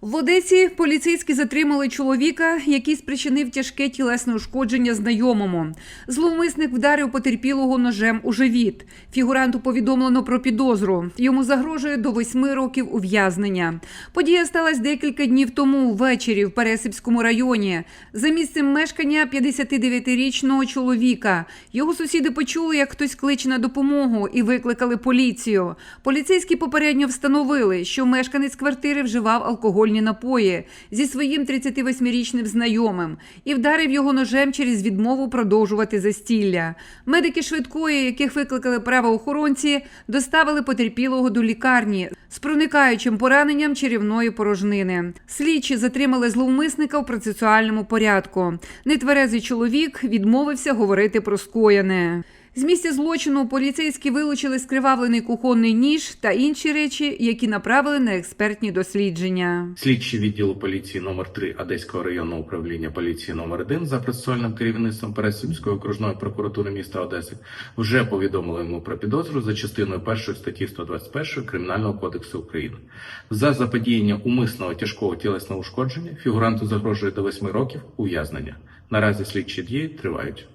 В Одесі поліцейські затримали чоловіка, який спричинив тяжке тілесне ушкодження знайомому. Зловмисник вдарив потерпілого ножем у живіт. Фігуранту повідомлено про підозру. Йому загрожує до восьми років ув'язнення. Подія сталася декілька днів тому ввечері в Пересипському районі. За місцем мешкання 59-річного чоловіка. Його сусіди почули, як хтось кличе на допомогу і викликали поліцію. Поліцейські попередньо встановили, що мешканець квартири вживав алкогольні напої зі своїм 38-річним знайомим і вдарив його ножем через відмову продовжувати застілля. Медики швидкої, яких викликали правоохоронці, доставили потерпілого до лікарні з проникаючим пораненням черівної порожнини. Слідчі затримали зловмисника в процесуальному порядку. Нетверезий чоловік відмовився говорити про скоєне. З місця злочину поліцейські вилучили скривавлений кухонний ніж та інші речі, які направили на експертні дослідження. Слідчі відділу поліції номер 3 Одеського районного управління поліції номер 1 за процесуальним керівництвом Пересимської окружної прокуратури міста Одеси вже повідомили йому про підозру за частиною 1 статті 121 Кримінального кодексу України. За заподіяння умисного тяжкого тілесного ушкодження фігуранту загрожує до 8 років ув'язнення. Наразі слідчі дії тривають.